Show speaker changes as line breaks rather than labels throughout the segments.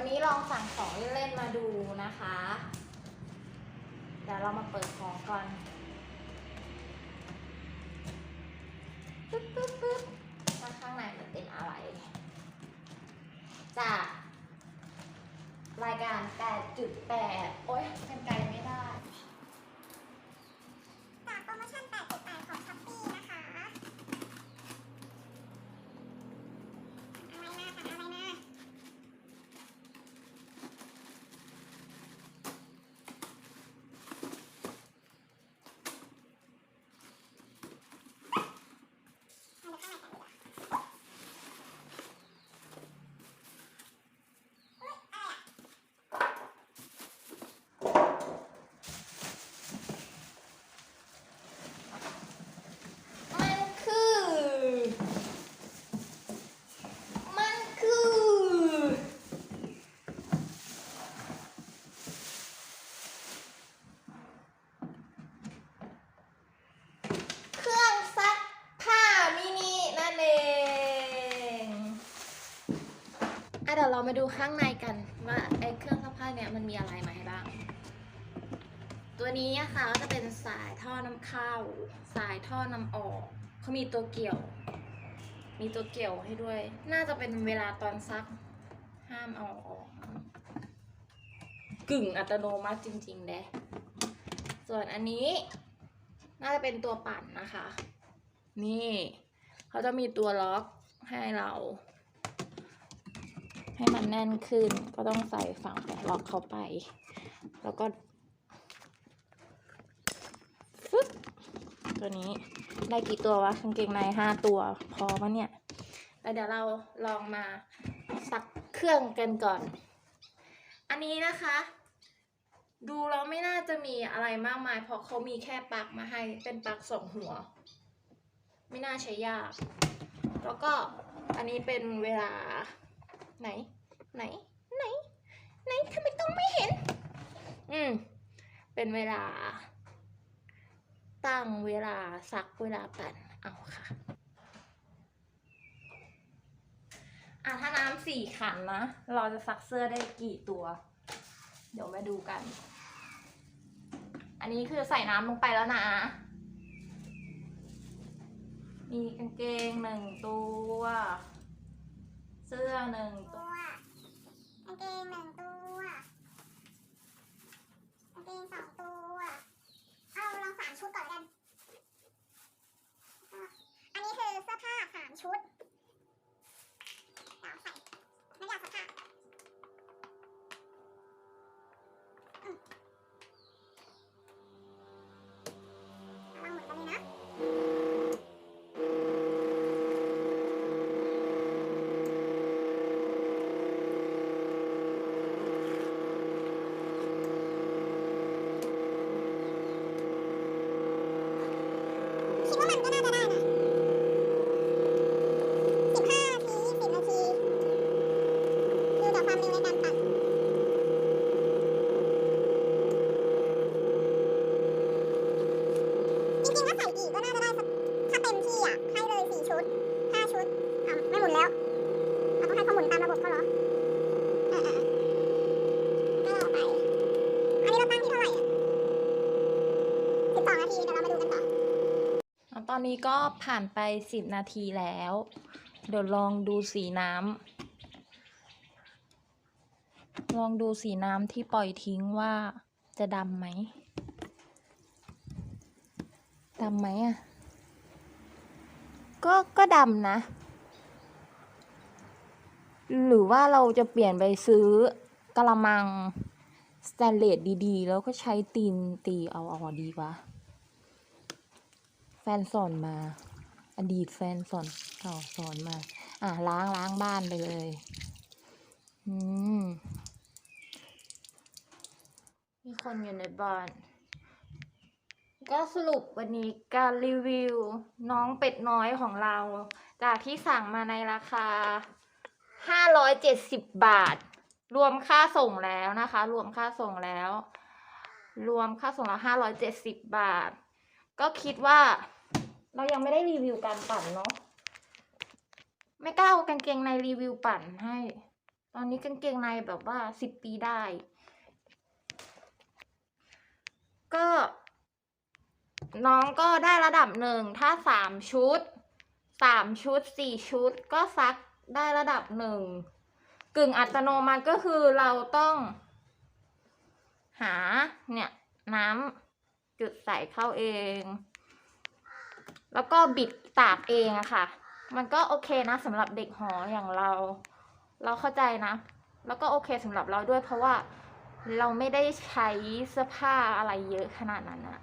วันนี้ลองสั่งของเล่นๆมาดูนะคะ เดี๋ยวเรามาเปิดของก่อนปึ๊บปึ๊บปึ๊บว่าข้างในมันเป็นอะไร จากรายการ 8.8 โอ๊ยเป็นไกลไม่ได้
จากโปรโมชั่น 8.8 ของช้อปปี้นะคะ อะไรนะสั่งอะไรนะ เอาไปข้างในกันดีกว่าเฮ้ยอะไรอะ
มันคือ มันคือ เครื่องซักผ้ามินินั่นเองอะ เรามาดูข้างในกันว่าไอ้เครื่องซักผ้าเนี่ยมันมีอะไรมาให้บ้าง ตัวนี้นะคะก็จะเป็นสายท่อน้ำเข้า สายท่อน้ำออกเขามีตัวเกี่ยว มีตัวเกี่ยวให้ด้วย น่าจะเป็นเวลาตอนซักห้ามเอาออก กึ่งอัตโนมัติจริงๆเด้ส่วนอันนี้ น่าจะเป็นตัวปั่นนะคะ นี่เขาจะมีตัวล็อกให้เรา ให้มันแน่นขึ้น ก็ต้องใส่ฝั่งแปะล็อกเข้าไป แล้วก็ฟึ๊บตัวนี้ได้กี่ตัววะกางเกงในห้าตัวพอปะเนี่ยแล้วเดี๋ยวเราลองมาซักเครื่องกันก่อน อันนี้นะคะ ดูแล้วไม่น่าจะมีอะไรมากมาย เพราะเขามีแค่ปลั๊กมาให้เป็นปลั๊กสองหัว ไม่น่าใช้ยาก แล้วก็อันนี้เป็นเวลา ไหน ไหน ไหน ไหนทำไมต้องไม่เห็น อืม เป็นเวลา ตั้งเวลาซักเวลาปั่นเอาค่ะอะถ้าน้ำสี่ขันนะ เราจะซักเสื้อได้กี่ตัว เดี๋ยวมาดูกัน อันนี้คือใส่น้ำลงไปแล้วนะ มีกางเกงหนึ่งตัว เสื้อหนึ่งตัว
ตัว กางเกงหนึ่งตัว กางเกงสองตัว เอาลองสามชุดก่อนแล้วกัน อันนี้คือเสื้อผ้าสามชุดเราใส่น้ำยาซักผ้าอืมระวังหมุนกันเลยนะ คิดว่ามันก็น่าจะได้นะสิบห้านาทีสิบนาที ดูจากความเร็วในการปั่นจริงๆถ้าใส่อีกก็น่าจะได้สักถ้าเต็มที่อะ ให้เลยสี่ชุดห้าชุดอะไม่หมุนแล้วเราต้องให้เขาหมุนตามระบบเขาเหรอเออเออเออก็รอไป อันนี้เราตั้งที่เท่าไหร่อะสิบสองนาที เดี๋ยวเรามาดูกันต่อ
อะ ตอนนี้ก็ผ่านไปสิบนาทีแล้ว เดี๋ยวลองดูสีน้ำ ลองดูสีน้ำที่ปล่อยทิ้งว่าจะดำไหม ดำไหมอะ ก็ ก็ดำนะ หรือว่าเราจะเปลี่ยนไปซื้อกระมัง สแตนเลสดีๆ แล้วก็ใช้ตีนตีเอาเอาดีกว่า นสอนมา อดีตแฟนสอนเก่าสอนมา อะล้างล้างบ้านไปเลย อืม มีคนอยู่ในบ้าน ก็สรุปวันนี้การรีวิวน้องเป็ดน้อยของเรา จากที่สั่งมาในราคา 570 บาท รวมค่าส่งแล้วนะคะ รวมค่าส่งแล้ว รวมค่าส่งแล้ว570 บาท ก็คิดว่า เรายังไม่ได้รีวิวการปั่นเนาะไม่กล้าเอากางเกงในรีวิวปั่นให้ ตอนนี้กางเกงในแบบว่าสิบปีได้ ก็ น้องก็ได้ระดับหนึ่งถ้าสามชุดสามชุดสี่ชุด ก็ซักได้ระดับหนึ่งกึ่งอัตโนมัติก็คือเราต้อง หาเนี่ย น้ำ จุดใส่เข้าเอง แล้วก็บิดตากเองอะค่ะ มันก็โอเคนะสำหรับเด็กหออย่างเรา เราเข้าใจนะ แล้วก็โอเคสำหรับเราด้วยเพราะว่าเราไม่ได้ใช้เสื้อผ้าอะไรเยอะขนาดนั้นอะ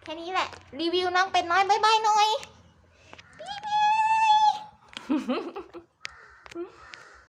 แค่นี้แหละ รีวิวน้องเป็ดน้อยบายบายหน่อย บ๊ายบาย